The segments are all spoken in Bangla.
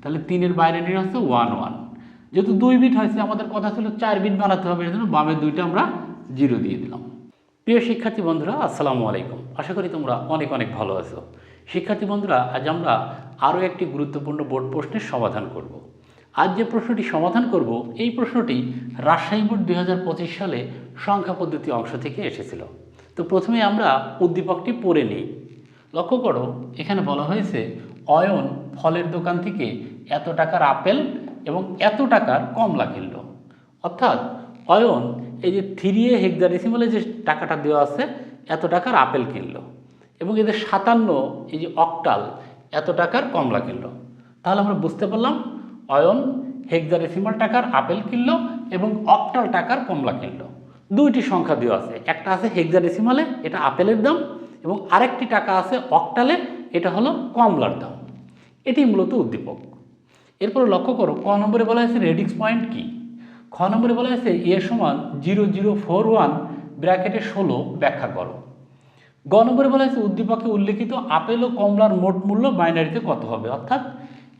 তাহলে তিনের বাইনারি হচ্ছে ওয়ান ওয়ান যেহেতু দুই বিট হয়েছে, আমাদের কথা ছিল চার বিট বানাতে হবে এর জন্য বামের দুইটা আমরা জিরো দিয়ে দিলাম। প্রিয় শিক্ষার্থী বন্ধুরা, আসসালামু আলাইকুম। আশা করি তোমরা অনেক অনেক ভালো আছো। শিক্ষার্থী বন্ধুরা, আজ আমরা আরও একটি গুরুত্বপূর্ণ বোর্ড প্রশ্নের সমাধান করব। আজ যে প্রশ্নটি সমাধান করব, এই প্রশ্নটি রাজশাহী বোর্ড দুই হাজার পঁচিশ সালে সংখ্যা পদ্ধতি অংশ থেকে এসেছিল। তো প্রথমে আমরা উদ্দীপকটি পড়ে নিই। লক্ষ্য করো, এখানে বলা হয়েছে, অয়ন ফলের দোকান থেকে এত টাকার আপেল এবং এত টাকার কমলা কিনল। অর্থাৎ অয়ন এই যে থ্রি এ হেক্সাডেসিমালে যে টাকাটা দেওয়া আছে, এত টাকার আপেল কিনলো এবং এদের সাতান্ন এই যে অক্টাল এত টাকার কমলা কিনলো। তাহলে আমরা বুঝতে পারলাম অয়ন হেক্সাডেসিমাল টাকার আপেল কিনলো এবং অক্টাল টাকার কমলা কিনলো। দুইটি সংখ্যা দেওয়া আছে, একটা আছে হেক্সাডেসিমালে, এটা আপেলের দাম এবং আরেকটি টাকা আছে অক্টালে, এটা হলো কমলার দাম। এটি মূলত উদ্দীপক। এরপর লক্ষ্য করো, ক নম্বরে বলা হয়েছে রেডিক্স পয়েন্ট কি? খ নম্বরে বলা হয়েছে এ সমান জিরো জিরো ফোর ওয়ান ব্র্যাকেটে ষোলো ব্যাখ্যা করো। গ নম্বরে বলা হয়েছে উদ্দীপকে উল্লেখিত আপেল ও কমলার মোট মূল্য বাইনারিতে কত হবে? অর্থাৎ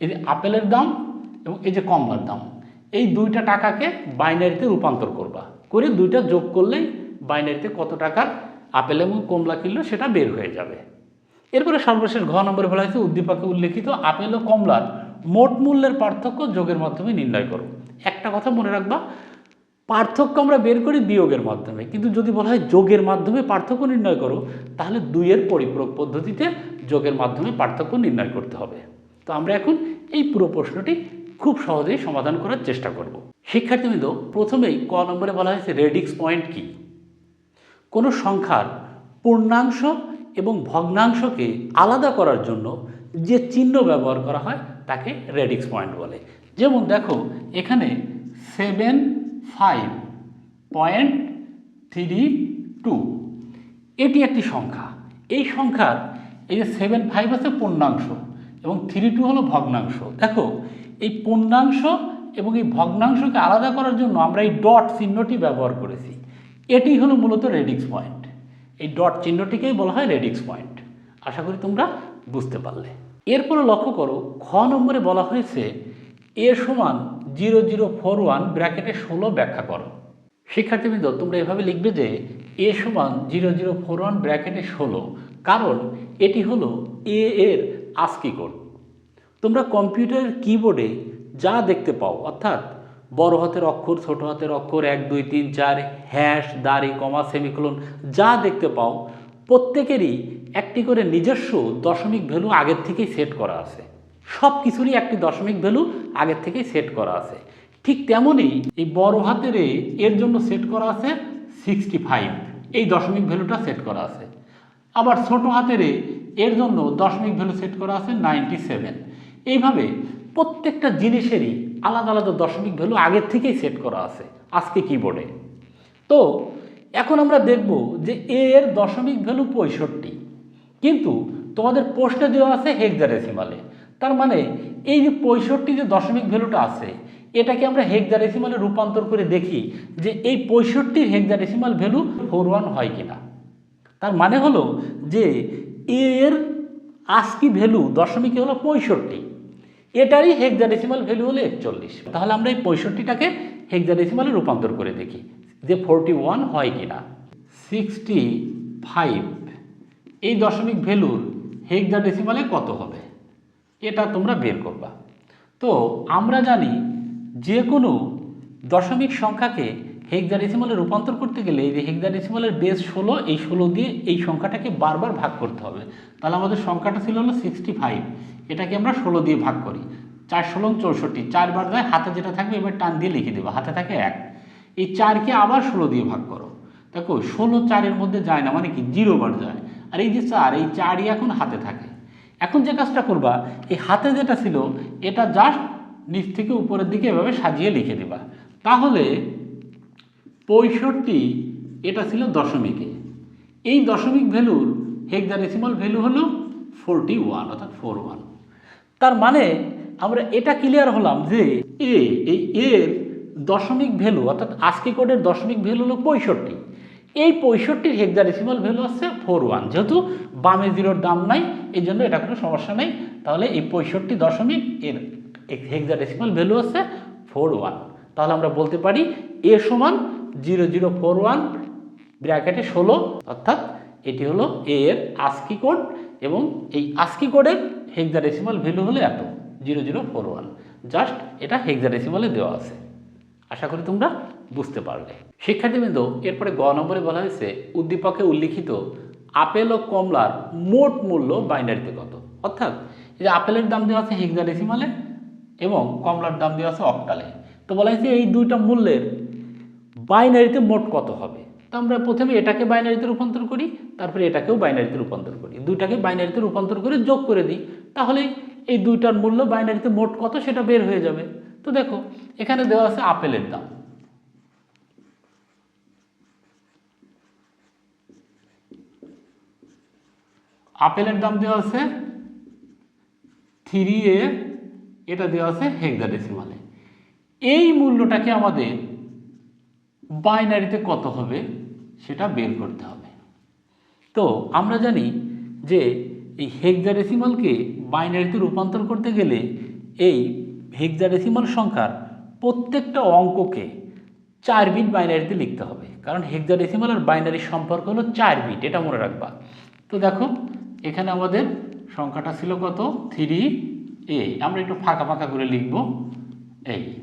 এই যে আপেলের দাম এবং এই যে কমলার দাম, এই দুইটা টাকাকে বাইনারিতে রূপান্তর করবা। করে দুইটা যোগ করলেই বাইনারিতে কত টাকার আপেল এবং কমলা কিনলো সেটা বের হয়ে যাবে। এরপরে সর্বশেষ ঘ নম্বরে বলা হয়েছে উদ্দীপকে উল্লেখিত আপেল ও কমলার মোট মূল্যের পার্থক্য যোগের মাধ্যমে নির্ণয় করো। একটা কথা মনে রাখবা, পার্থক্য আমরা বের করি বিয়োগের মাধ্যমে। কিন্তু যদি বলা হয় যোগের মাধ্যমে পার্থক্য নির্ণয় করো, তাহলে দুইয়ের পরিপূরক পদ্ধতিতে যোগের মাধ্যমে পার্থক্য নির্ণয় করতে হবে। তো আমরা এখন এই পুরো প্রশ্নটি খুব সহজেই সমাধান করার চেষ্টা করব। শিক্ষার্থীবৃন্দ, প্রথমেই ক নম্বরে বলা হয়েছে রেডিক্স পয়েন্ট কি? কোনো সংখ্যার পূর্ণাংশ এবং ভগ্নাংশকে আলাদা করার জন্য যে চিহ্ন ব্যবহার করা হয় তাকে রেডিক্স পয়েন্ট বলে। যেমন দেখো, এখানে seven five point three two এটি একটি সংখ্যা। এই সংখ্যার এই যে সেভেন ফাইভ আছে পূর্ণাংশ এবং থ্রি টু হলো ভগ্নাংশ। দেখো, এই পূর্ণাংশ এবং এই ভগ্নাংশকে আলাদা করার জন্য আমরা এই ডট চিহ্নটি ব্যবহার করেছি। এটি হলো মূলত রেডিক্স পয়েন্ট এই ডট চিহ্নটিকেই বলা হয় রেডিক্স পয়েন্ট আশা করি তোমরা বুঝতে পারলে। এরপরে লক্ষ্য করো খ নম্বরে বলা হয়েছে, এ সমান জিরো জিরো ফোর ওয়ান ব্র্যাকেটে ষোলো ব্যাখ্যা করো। শিক্ষার্থীবৃন্দ, তোমরা এভাবে লিখবে যে, এ সমান জিরো জিরো ফোর ওয়ান ব্র্যাকেটে ষোলো, কারণ এটি হলো এ এর আস্কি কোড। তোমরা কম্পিউটারের কিবোর্ডে যা দেখতে পাও, অর্থাৎ বড় হাতের অক্ষর, ছোট হাতের অক্ষর, এক, দুই, তিন, চার, হ্যাশ, দাড়ি, কমা, সেমিকোলন, যা দেখতে পাও, প্রত্যেকেরই একটি করে নিজস্ব দশমিক ভ্যালু আগের থেকেই সেট করা আছে। সব কিছুরই একটি দশমিক ভ্যালু আগের থেকেই সেট করা আছে। ঠিক তেমনই এই বড় হাতের এর জন্য সেট করা আছে সিক্সটি ফাইভ এই দশমিক ভ্যালুটা সেট করা আছে। আবার ছোট হাতের এর জন্য দশমিক ভ্যালু সেট করা আছে নাইনটি সেভেন এইভাবে প্রত্যেকটা জিনিসেরই আলাদা আলাদা দশমিক ভ্যালু আগের থেকেই সেট করা আছে আজকে কিবোর্ডে তো এখন আমরা দেখব যে এর দশমিক ভ্যালু পঁয়ষট্টি। কিন্তু তোমাদের প্রশ্নে দেওয়া আছে হেক্সাডেসিমালে তার মানে এই যে পঁয়ষট্টি যে দশমিক ভ্যালুটা আছে, এটাকে আমরা হেক্সাডেসিমালে রূপান্তর করে দেখি যে এই পঁয়ষট্টির হেক্সাডেসিমাল ভ্যালু ফোর ওয়ান হয় কিনা। তার মানে হলো যে এর আস্কি ভ্যালু দশমিকে হলো পঁয়ষট্টি। এটারই হেক্সাডেসিমাল ভ্যালু হলো একচল্লিশ। তাহলে আমরা এই পঁয়ষট্টিটাকে হেক্সাডেসিমালে রূপান্তর করে দেখি যে ফোরটি ওয়ান হয় কিনা। সিক্সটি ফাইভ এই দশমিক ভ্যালুর হেক্সাডেসিমালে কত হবে? এটা তোমরা বের করবা। তো আমরা জানি যে কোনো দশমিক সংখ্যাকে হেক্সাডেসিমালে রূপান্তর করতে গেলে এই যে হেক্সাডেসিমালের বেস ষোলো, এই ষোলো দিয়ে এই সংখ্যাটাকে বারবার ভাগ করতে হবে। তাহলে আমাদের সংখ্যাটা ছিল হলো সিক্সটি ফাইভ এটাকে আমরা ষোলো দিয়ে ভাগ করি। চার ষোলো চৌষট্টি চারবার যায় হাতে যেটা থাকবে এবার টান দিয়ে লিখে দেবো, হাতে থাকে এক। এই চারকে আবার ষোলো দিয়ে ভাগ করো। দেখো, ষোলো চারের মধ্যে যায় না মানে কি? জিরো বার যায়। আর এই যে চার, এই চারই এখন হাতে থাকে। এখন যে কাজটা করবা, এই হাতে যেটা ছিল, এটা জাস্ট নিচ থেকে উপরের দিকে এভাবে সাজিয়ে লিখে দেবা। তাহলে পঁয়ষট্টি, এটা ছিল দশমিকে। এই দশমিক ভ্যালুর হেক্সাডেসিমাল ভ্যালু হলো ফোরটি ওয়ান অর্থাৎ ফোর ওয়ান তার মানে আমরা এটা ক্লিয়ার হলাম যে এ, এই এর দশমিক ভ্যালু, অর্থাৎ আজকে কোডের দশমিক ভ্যালু হলো পঁয়ষট্টি। এই পঁয়ষট্টির হেক্সাডেসিমাল ভ্যালু হচ্ছে ফোর ওয়ান যেহেতু বামে জিরোর দাম নাই, এই জন্য এটা কোনো সমস্যা নেই। তাহলে এই পঁয়ষট্টি দশমিক এর হেক্সাডেসিমাল ভ্যালু হচ্ছে ফোর ওয়ান তাহলে আমরা বলতে পারি এ সমান জিরো জিরো ফোর ওয়ান ব্র্যাকেটে ষোলো, অর্থাৎ এটি হলো এ এর আস্কি কোড এবং এই আস্কি কোডের হেক্সাডেসিমাল ভ্যালু হলো এত zero zero four one just এটা হেক্সাডেসিমালে দেওয়া আছে। আশা করি তোমরা বুঝতে পারলে। শিক্ষার্থীবৃন্দ, এরপরে গ নম্বরে বলা হয়েছে, উদ্দীপকে উল্লিখিত আপেল ও কমলার মোট মূল্য বাইনারিতে কত? অর্থাৎ এই যে আপেলের দাম দেওয়া আছে হেক্সাডেসিমালে এবং কমলার দাম দেওয়া আছে অক্টালে তো বলা হয়েছে এই দুইটা মূল্যের বাইনারিতে মোট কত হবে? তো আমরা প্রথমে এটাকে বাইনারিতে রূপান্তর করি, তারপরে এটাকেও বাইনারিতে রূপান্তর করি। দুইটাকে বাইনারিতে রূপান্তর করে যোগ করে দিই, তাহলে এই দুইটার মূল্য বাইনারিতে মোট কত সেটা বের হয়ে যাবে। তো দেখো, এখানে দেওয়া আছে আপেলের দাম। আপেলের দাম দেওয়া আছে থ্রি এ, এটা দেওয়া আছে হেক্সাডেসিমালে এই মূল্যটাকে আমাদের বাইনারিতে কত হবে সেটা বের করতে হবে। তো আমরা জানি যে এই হেক্সাডেসিমালকে বাইনারিতে রূপান্তর করতে গেলে এই হেক্সাডেসিমাল সংখ্যার প্রত্যেকটা অঙ্ককে চার বিট বাইনারিতে লিখতে হবে। কারণ হেক্সাডেসিমাল আর বাইনারির সম্পর্ক হলো চার বিট এটা মনে রাখবা। তো দেখো এখানে আমাদের সংখ্যাটা ছিল কত? থ্রি এ আমরা একটু ফাঁকা ফাঁকা করে লিখব। এই।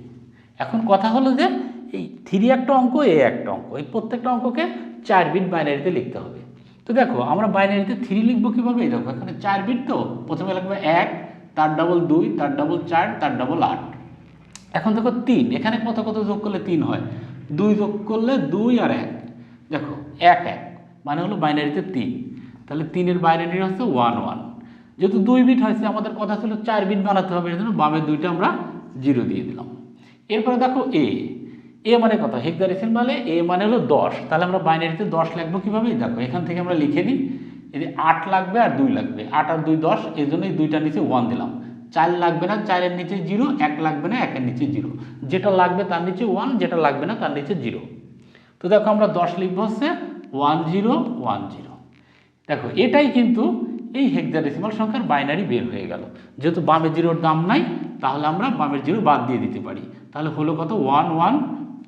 এখন কথা হলো যে এই থ্রি একটা অঙ্ক এ একটা অঙ্ক। এই প্রত্যেকটা অঙ্ককে চার বিট বাইনারিতে লিখতে হবে। তো দেখো, আমরা বাইনারিতে থ্রি লিখব কীভাবে? এই দেখো, এখানে চার বিট তো। প্রথমে লিখবে এক, তার ডাবল দুই, তার ডাবল চার, তার ডাবল আট। এখন দেখো তিন। এখানে কত কত যোগ করলে তিন হয়? দুই যোগ করলে দুই আর এক। দেখো, এক এক। মানে হলো বাইনারিতে তিন। তাহলে তিনের বাইনারি হচ্ছে ওয়ান ওয়ান যেহেতু দুই বিট হয়েছে, আমাদের কথা ছিল চার বিট বানাতে হবে এর জন্য বামের দুইটা আমরা জিরো দিয়ে দিলাম। এরপরে দেখো এ এ মানে কথা কত হেক্সাডেসিমাল মানে এ মানে হলো দশ। তাহলে আমরা বাইনারিতে দশ লিখব কীভাবে? দেখো, এখান থেকে আমরা লিখে দিই এই যে আট লাগবে আর দুই লাগবে। আট আর দুই দশ এই জন্য এই দুইটার নিচে ওয়ান দিলাম। চার লাগবে না, চারের নিচে জিরো এক লাগবে না, একের নিচে জিরো যেটা লাগবে তার নিচে ওয়ান যেটা লাগবে না তার নিচে জিরো তো দেখো আমরা দশ লিখব হচ্ছে ওয়ান জিরো ওয়ান জিরো দেখো, এটাই কিন্তু এই হেক্সাডেসিমাল সংখ্যার বাইনারি বের হয়ে গেল। যেহেতু বামের জিরোর দাম নাই, তাহলে আমরা বামের জিরো বাদ দিয়ে দিতে পারি। তাহলে হলো কত? One one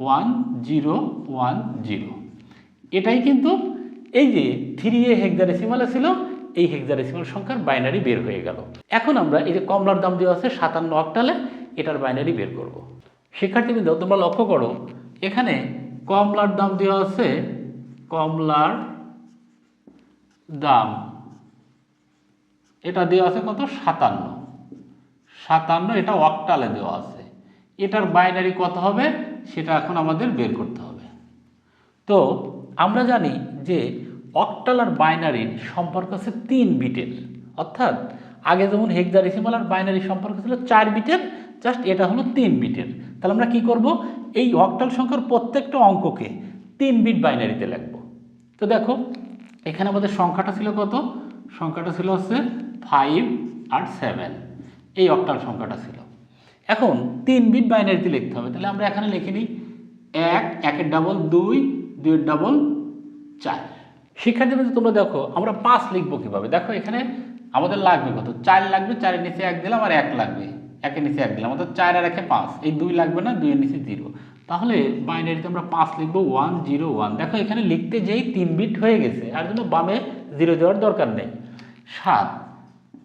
one zero one zero এটাই কিন্তু এই যে থ্রি এ হেক্সাডেসিমালে ছিল, এই হেক্সাডেসিমাল সংখ্যার বাইনারি বের হয়ে গেল। এখন আমরা এই যে কমলার দাম দেওয়া আছে সাতান্ন অক্টালে এটার বাইনারি বের করব। শিক্ষার্থীবৃন্দ, তোমরা লক্ষ্য করো, এখানে কমলার দাম দেওয়া আছে কমলার দাম। এটা দেওয়া আছে কত? সাতান্ন। সাতান্ন, এটা অক্টালে দেওয়া আছে। এটার বাইনারি কত হবে? সেটা এখন আমাদের বের করতে হবে। তো, আমরা জানি যে অক্টাল আর বাইনারির সম্পর্ক আছে তিন বিটের। অর্থাৎ, আগে যেমন হেক্সাডেসিমাল আর বাইনারি সম্পর্ক ছিল চার বিটের জাস্ট এটা হলো তিন বিটের। তাহলে আমরা কি করব? এই অক্টাল সংখ্যার প্রত্যেকটা অঙ্ককে তিন বিট বাইনারিতে লিখব। তো দেখো এখানে আমাদের সংখ্যাটা ছিল কত? সংখ্যাটা ছিল হচ্ছে ফাইভ আর সেভেন এই অক্টাল সংখ্যাটা ছিল। এখন তিন বিট বাইনারিতে লিখতে হবে। তাহলে আমরা এখানে লিখে নিই এক, একের ডাবল দুই, দুইয়ের ডাবল চার। শিক্ষার্থী বন্ধু তোমরা দেখো, আমরা পাঁচ লিখব কীভাবে? দেখো এখানে আমাদের লাগবে কত? চার লাগবে, চারের নিচে এক দিলাম, আর এক লাগবে। একের নিচে এক দিলাম, অর্থাৎ চার আর একে পাঁচ। এই দুই লাগবে না, দুইয়ের নিচে জিরো তাহলে বাইনারিতে আমরা পাঁচ লিখব ওয়ান জিরো ওয়ান। দেখো এখানে লিখতে যেই তিন বিট হয়ে গেছে আর জন্য বামে জিরো দেওয়ার দরকার নেই। সাত।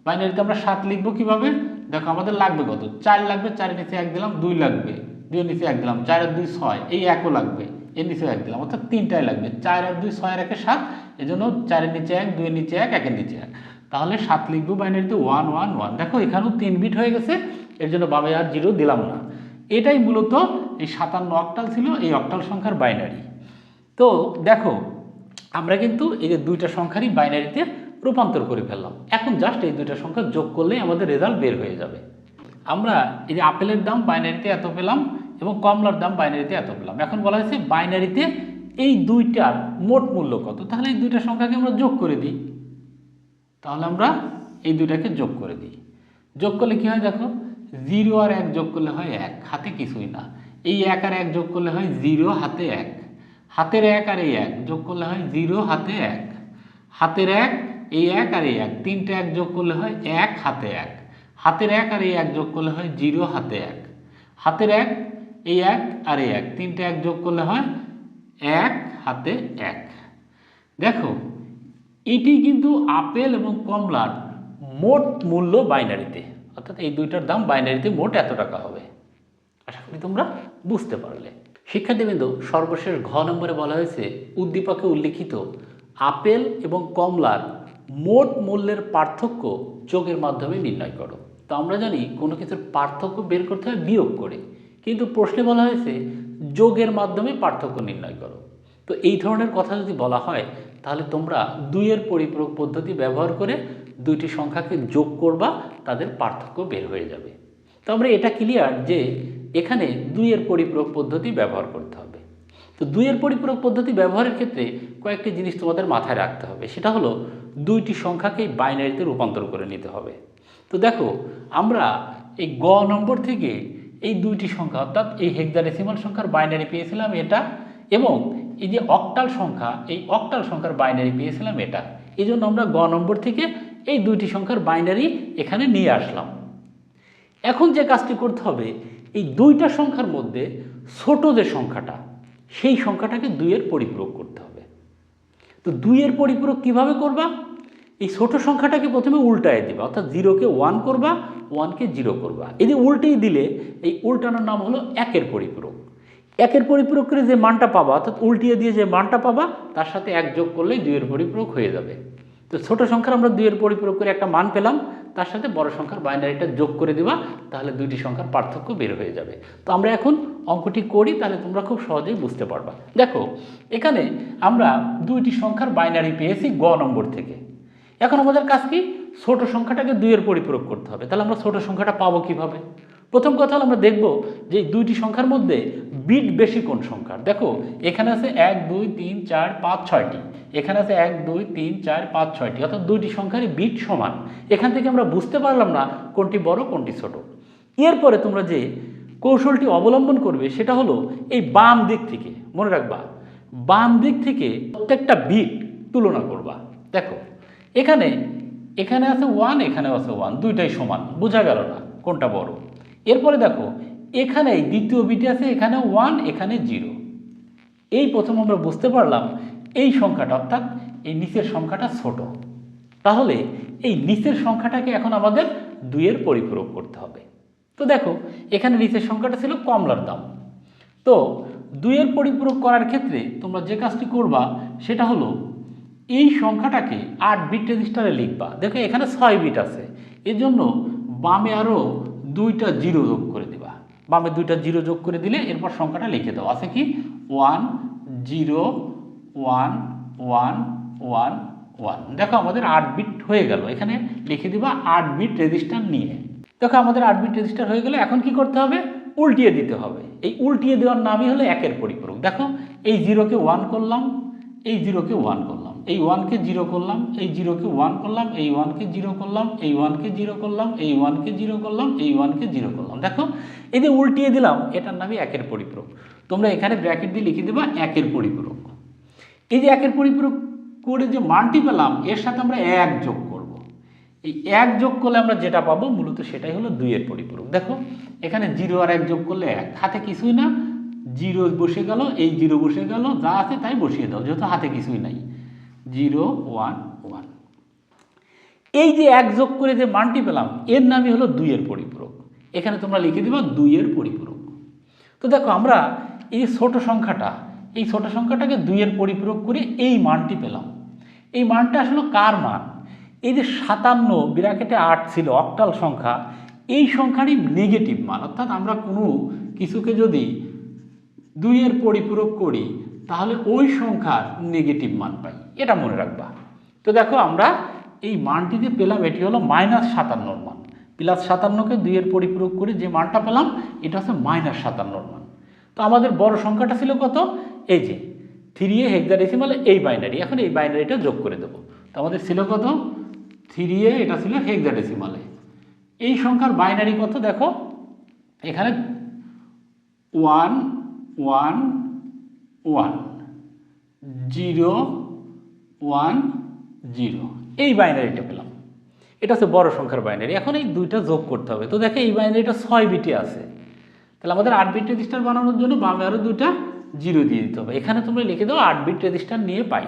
বাইনারিতে আমরা সাত লিখব কীভাবে? দেখো আমাদের লাগবে কত? চার লাগবে চারের নিচে এক দিলাম, দুই লাগবে দুইয়ের নিচে এক দিলাম, চার আর দুই ছয়, এই একও লাগবে, এর নিচে এক দিলাম, অর্থাৎ তিনটাই লাগবে। চার আর দুই ছয় আর একে সাত এই জন্য চারের নিচে এক দুইয়ের নিচে এক একের নিচে এক। তাহলে সাত লিখব বাইনারিতে ওয়ান ওয়ান ওয়ান। দেখো এখানেও তিন বিট হয়ে গেছে, এর জন্য বামে আর জিরো দিলাম না। এটাই মূলত এই সাতান্ন অক্টাল ছিল, এই অক্টাল সংখ্যার বাইনারি তো দেখো, আমরা কিন্তু এই যে দুইটা সংখ্যারই বাইনারিতে রূপান্তর করে ফেললাম। এখন জাস্ট এই দুইটা সংখ্যা যোগ করলেই আমাদের রেজাল্ট বের হয়ে যাবে। আমরা এই যে আপেলের দাম বাইনারিতে এত পেলাম এবং কমলার দাম বাইনারিতে এত পেলাম। এখন বলা হয়েছে বাইনারিতে এই দুইটার মোট মূল্য কত? তাহলে এই দুইটা সংখ্যাকে আমরা যোগ করে দিই। তাহলে আমরা এই দুইটাকে যোগ করে দিই। যোগ করলে কী হয় দেখো? জিরো আর এক যোগ করলে হয় এক। হাতে কিছুই না। এই এক আর এক যোগ করলে হয় জিরো, হাতে এক। হাতের এক আর এই এক যোগ করলে হয় জিরো, হাতে এক। হাতের এক, এই এক আর এই এক। তিনটে এক যোগ করলে হয় এক, হাতে এক। হাতের এক আর এই এক যোগ করলে হয় জিরো, হাতে এক। হাতের এক, এই এক আর এই এক। তিনটে এক যোগ করলে হয় এক, হাতে এক। দেখো, এটি কিন্তু আপেল এবং কমলার মোট মূল্য বাইনারিতে। অর্থাৎ এই দুইটার দাম বাইনারিতে মোট এত টাকা হবে। আশা করি তোমরা বুঝতে পারলে। শিক্ষার্থীবৃন্দ, সর্বশেষ ঘ নম্বরে বলা হয়েছে, উদ্দীপকে উল্লিখিত আপেল এবং কমলার মোট মূল্যের পার্থক্য যোগের মাধ্যমে নির্ণয় করো। তো আমরা জানি কোনো কিছুর পার্থক্য বের করতে হয় বিয়োগ করে। কিন্তু প্রশ্নে বলা হয়েছে, যোগের মাধ্যমে পার্থক্য নির্ণয় করো। তো এই ধরনের কথা যদি বলা হয়, তাহলে তোমরা দুইয়ের পরিপূরক পদ্ধতি ব্যবহার করে দুইটি সংখ্যাকে যোগ করবা, তাদের পার্থক্য বের হয়ে যাবে। তো আমরা এটা ক্লিয়ার যে এখানে দুইয়ের পরিপূরক পদ্ধতি ব্যবহার করতে হবে। তো দুইয়ের পরিপূরক পদ্ধতি ব্যবহারের ক্ষেত্রে কয়েকটি জিনিস তোমাদের মাথায় রাখতে হবে। সেটা হলো দুইটি সংখ্যাকেই বাইনারিতে রূপান্তর করে নিতে হবে। তো দেখো, আমরা এই গ নম্বর থেকে এই দুইটি সংখ্যা, অর্থাৎ এই হেক্সাডেসিমাল সংখ্যার বাইনারি পেয়েছিলাম এটা এবং এই যে অক্টাল সংখ্যা, এই অক্টাল সংখ্যার বাইনারি পেয়েছিলাম এটা। এই জন্য আমরা গ নম্বর থেকে এই দুইটি সংখ্যার বাইনারি এখানে নিয়ে আসলাম। এখন যে কাজটি করতে হবে, এই দুইটা সংখ্যার মধ্যে ছোট যে সংখ্যাটা, সেই সংখ্যাটাকে দুইয়ের পরিপূরক করতে হবে। তো দুইয়ের পরিপূরক কীভাবে করবা? এই ছোট সংখ্যাটাকে প্রথমে উল্টায় দিবা, অর্থাৎ জিরোকে ওয়ান করবা ওয়ানকে জিরো করবা। যে উল্টেই দিলে, এই উল্টানোর নাম হলো একের পরিপূরক। একের পরিপূরক করে যে মানটা পাবা, অর্থাৎ উল্টিয়ে দিয়ে যে মানটা পাবা, তার সাথে এক যোগ করলেই দুইয়ের পরিপূরক হয়ে যাবে। তো ছোট সংখ্যার আমরা দুইয়ের পরিপূরক করে একটা মান পেলাম তার সাথে বড় সংখ্যার বাইনারিটা যোগ করে দিবা, তাহলে দুইটি সংখ্যার পার্থক্য বের হয়ে যাবে। তো আমরা এখন অঙ্কটি করি, তাহলে তোমরা খুব সহজেই বুঝতে পারবা। দেখো, এখানে আমরা দুইটি সংখ্যার বাইনারি পেয়েছি গ নম্বর থেকে। এখন আমাদের কাজ কি? ছোট সংখ্যাটাকে দুইয়ের পরিপূরক করতে হবে। তাহলে আমরা ছোট সংখ্যাটা পাবো কীভাবে? প্রথম কথা হলো আমরা দেখব যে দুইটি সংখ্যার মধ্যে বিট বেশি কোন সংখ্যার? দেখো, এখানে আছে এক, দুই, তিন, চার, পাঁচ, ছয়টি। এখানে আছে এক, দুই, তিন, চার, পাঁচ, ছয়টি। অর্থাৎ দুইটি সংখ্যারই বিট সমান। এখান থেকে আমরা বুঝতে পারলাম না কোনটি বড়, কোনটি ছোট। এরপরে তোমরা যে কৌশলটি অবলম্বন করবে, সেটা হলো এই বাম দিক থেকে। মনে রাখবা, বাম দিক থেকে প্রত্যেকটা বিট তুলনা করবা। দেখো, এখানে এখানে আছে ওয়ান এখানে আছে ওয়ান দুইটাই সমান। বোঝা গেল না কোনটা বড়। এরপরে দেখো এখানে দ্বিতীয় বিটি আছে, এখানে ওয়ান এখানে জিরো এই প্রথম আমরা বুঝতে পারলাম, এই সংখ্যাটা অর্থাৎ এই নিচের সংখ্যাটা ছোট। তাহলে এই নিচের সংখ্যাটাকে এখন আমাদের দুইয়ের পরিপূরক করতে হবে। তো দেখো, এখানে নিচের সংখ্যাটা ছিল কমলার দাম। তো দুইয়ের পরিপূরক করার ক্ষেত্রে তোমরা যে কাজটি করবা, সেটা হলো এই সংখ্যাটাকে আট বিট রেজিস্টারে লিখবা। দেখো, এখানে ছয় বিট আছে। এজন্য বামে আরও দুইটা জিরো যোগ করে বামে দুইটা জিরো যোগ করে দিলে এরপর সংখ্যাটা লিখে দাও। আছে কি? One zero one one one one. দেখো আমাদের আট বিট হয়ে গেল। এখানে লিখে দিবা আট বিট রেজিস্টার নিয়ে। দেখো আমাদের আট বিট রেজিস্টার হয়ে গেলে এখন কি করতে হবে? উল্টিয়ে দিতে হবে। এই উল্টিয়ে দেওয়ার নামই হলো একের পরিপূরক। দেখো, এই জিরোকে ওয়ান করলাম, এই জিরোকে ওয়ান করলাম। এই ওয়ানকে জিরো করলাম, এই জিরোকে ওয়ান করলাম, এই ওয়ানকে জিরো করলাম, এই ওয়ানকে জিরো করলাম, এই ওয়ানকে জিরো করলাম, এই ওয়ানকে জিরো করলাম। দেখো, এই যে উল্টিয়ে দিলাম, এটার নামই একের পরিপূরক। তোমরা এখানে ব্র্যাকেট দিয়ে লিখে দেবা একের পরিপূরক। এই যে একের পরিপূরক করে যে মানটি পেলাম, এর সাথে আমরা এক যোগ করব। এই এক যোগ করলে আমরা যেটা পাবো, মূলত সেটাই হলো দুইয়ের পরিপূরক। দেখো, এখানে জিরো আর এক যোগ করলে এক। হাতে কিছুই না জিরো বসে গেল, এই জিরো বসে গেল, যা আছে তাই বসিয়ে দাও, যেহেতু হাতে কিছুই নাই। Zero one one. এই যে এক যোগ করে যে মানটি পেলাম, এর নামই হলো দুইয়ের পরিপূরক। এখানে তোমরা লিখে দিবা দুইয়ের পরিপূরক। তো দেখো, আমরা এই ছোট সংখ্যাটা, এই ছোট সংখ্যাটাকে দুইয়ের পরিপূরক করে এই মানটি পেলাম। এই মানটা আসলে কার মান? এই যে সাতান্ন বিরাকেটে আট ছিল অক্টাল সংখ্যা, এই সংখ্যারই নেগেটিভ মান। অর্থাৎ আমরা কোনো কিছুকে যদি দুইয়ের পরিপূরক করি তাহলে ওই সংখ্যার নেগেটিভ মান পাই। এটা মনে রাখবা। তো দেখো আমরা এই মানটি যে পেলাম, এটি হলো মাইনাস সাতান্নর মান। প্লাস সাতান্নকে দুইয়ের পরিপূরক করে যে মানটা পেলাম, এটা হচ্ছে মাইনাস সাতান্নর মান। তো আমাদের বড় সংখ্যাটা ছিল কত? এই যে থ্রি এ হেক্সাডেসিমালে এই বাইনারি এখন এই বাইনারিটা যোগ করে দেবো। তো আমাদের ছিল কত? থ্রি এ এটা ছিল হেক্সাডেসিমালে এই সংখ্যার বাইনারি কত দেখো? এখানে one one one zero one zero এই বাইনারিটা পেলাম। এটা হচ্ছে বড় সংখ্যার বাইনারি এখন এই দুইটা যোগ করতে হবে। তো দেখে এই বাইনারিটা ছয় বিটে আছে। তাহলে আমাদের আট বিট রেজিস্টার বানানোর জন্য বামে আরও দুইটা জিরো দিয়ে দিতে হবে। এখানে তোমরা লিখে দাও আট বিট রেজিস্টার নিয়ে পাই।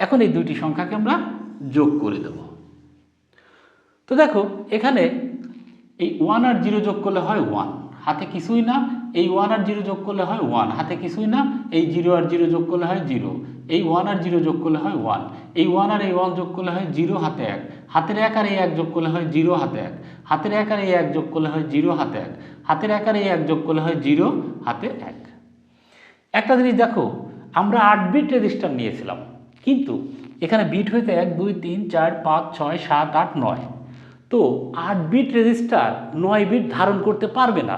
এখন এই দুইটি সংখ্যাকে আমরা যোগ করে দেব। তো দেখো, এখানে এই ওয়ান আর জিরো যোগ করলে হয় ওয়ান হাতে কিছুই না। এই ওয়ান আর জিরো যোগ করলে হয় ওয়ান হাতে কিছুই না, এই জিরো আর জিরো যোগ করলে হয় জিরো এই ওয়ান আর জিরো যোগ করলে হয় ওয়ান এই ওয়ান আর এই ওয়ান যোগ করলে হয় জিরো হাতে এক। হাতের এক আর এই এক যোগ করলে হয় জিরো হাতে এক। হাতের এক আর এই এক যোগ করলে হয় জিরো হাতে এক। হাতের এক আর এই এক যোগ করলে হয় জিরো হাতে এক। একটা জিনিস দেখো, আমরা আট বিট রেজিস্টার নিয়েছিলাম, কিন্তু এখানে বিট হইতে এক, দুই, তিন, চার, পাঁচ, ছয়, সাত, আট, নয়। তো আট বিট রেজিস্টার নয় বিট ধারণ করতে পারবে না।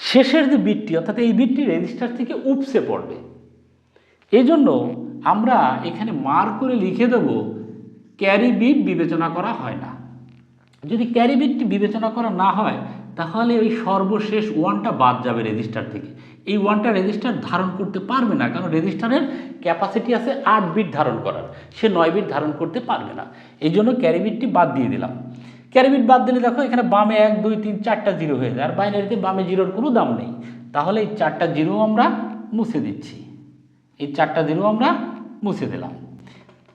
শেষের যে বিটটি, অর্থাৎ এই বিটটি রেজিস্টার থেকে উপসে পড়বে। এই জন্য আমরা এখানে মার করে লিখে দেব ক্যারি বিট বিবেচনা করা হয় না। যদি ক্যারি বিটটি বিবেচনা করা না হয়, তাহলে ওই সর্বশেষ ওয়ানটা বাদ যাবে রেজিস্টার থেকে। এই ওয়ানটা রেজিস্টার ধারণ করতে পারবে না, কারণ রেজিস্টারের ক্যাপাসিটি আছে আট বিট ধারণ করার। সে নয় বিট ধারণ করতে পারবে না। এই জন্য ক্যারি বিটটি বাদ দিয়ে দিলাম। ক্যারি বিট বাদ দিলে দেখো এখানে বামে এক, দুই, তিন, চারটা জিরো হয়ে যায়। আর বাইনারিতে বামে জিরোর কোনো দাম নেই। তাহলে এই চারটা জিরো আমরা মুছে দিচ্ছি। এই চারটা জিরো আমরা মুছে দিলাম।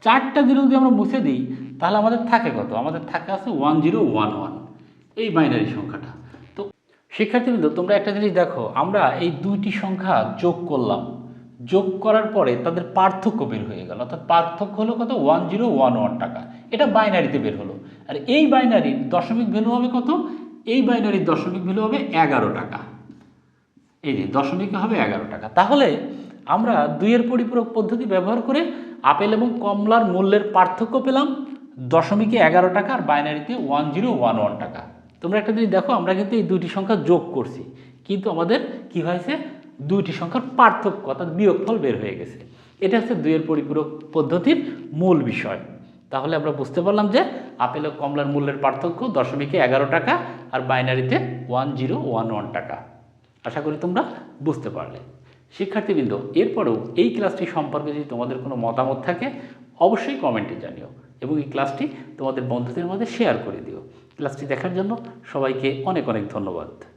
চারটা জিরো যদি আমরা মুছে দিই, তাহলে আমাদের থাকে কত? আমাদের থাকে আছে ওয়ান জিরো ওয়ান ওয়ান এই বাইনারি সংখ্যাটা। তো শিক্ষার্থীবৃন্দ, তোমরা একটা জিনিস দেখো, আমরা এই দুইটি সংখ্যা যোগ করলাম। যোগ করার পরে তাদের পার্থক্য বের হয়ে গেল। অর্থাৎ পার্থক্য হলো কত? ওয়ান জিরো ওয়ান ওয়ান টাকা। এটা বাইনারিতে বের হলো। আর এই বাইনারির দশমিক ভ্যালু হবে কত? এই বাইনারির দশমিক ভ্যালু হবে এগারো টাকা। এই যে দশমিকে হবে এগারো টাকা। তাহলে আমরা দুইয়ের পরিপূরক পদ্ধতি ব্যবহার করে আপেল এবং কমলার মূল্যের পার্থক্য পেলাম। দশমিকে এগারো টাকা আর বাইনারিতে ওয়ান জিরো ওয়ান ওয়ান টাকা। তোমরা একটা জিনিস দেখো, আমরা কিন্তু এই দুইটি সংখ্যা যোগ করছি। কিন্তু আমাদের কি হয়েছে? দুইটি সংখ্যার পার্থক্য, অর্থাৎ বিয়োগফল বের হয়ে গেছে। এটা হচ্ছে দুইয়ের পরিপূরক পদ্ধতির মূল বিষয়। তাহলে আমরা বুঝতে পারলাম যে আপেল ও কমলার মূল্যের পার্থক্য দশমিকে এগারো টাকা আর বাইনারিতে ওয়ান জিরো ওয়ান ওয়ান টাকা। আশা করি তোমরা বুঝতে পারলে। শিক্ষার্থীবৃন্দ, এরপরেও এই ক্লাসটি সম্পর্কে যদি তোমাদের কোনো মতামত থাকে, অবশ্যই কমেন্টে জানিও এবং এই ক্লাসটি তোমাদের বন্ধুদের মধ্যে শেয়ার করে দিও। ক্লাসটি দেখার জন্য সবাইকে অনেক অনেক ধন্যবাদ।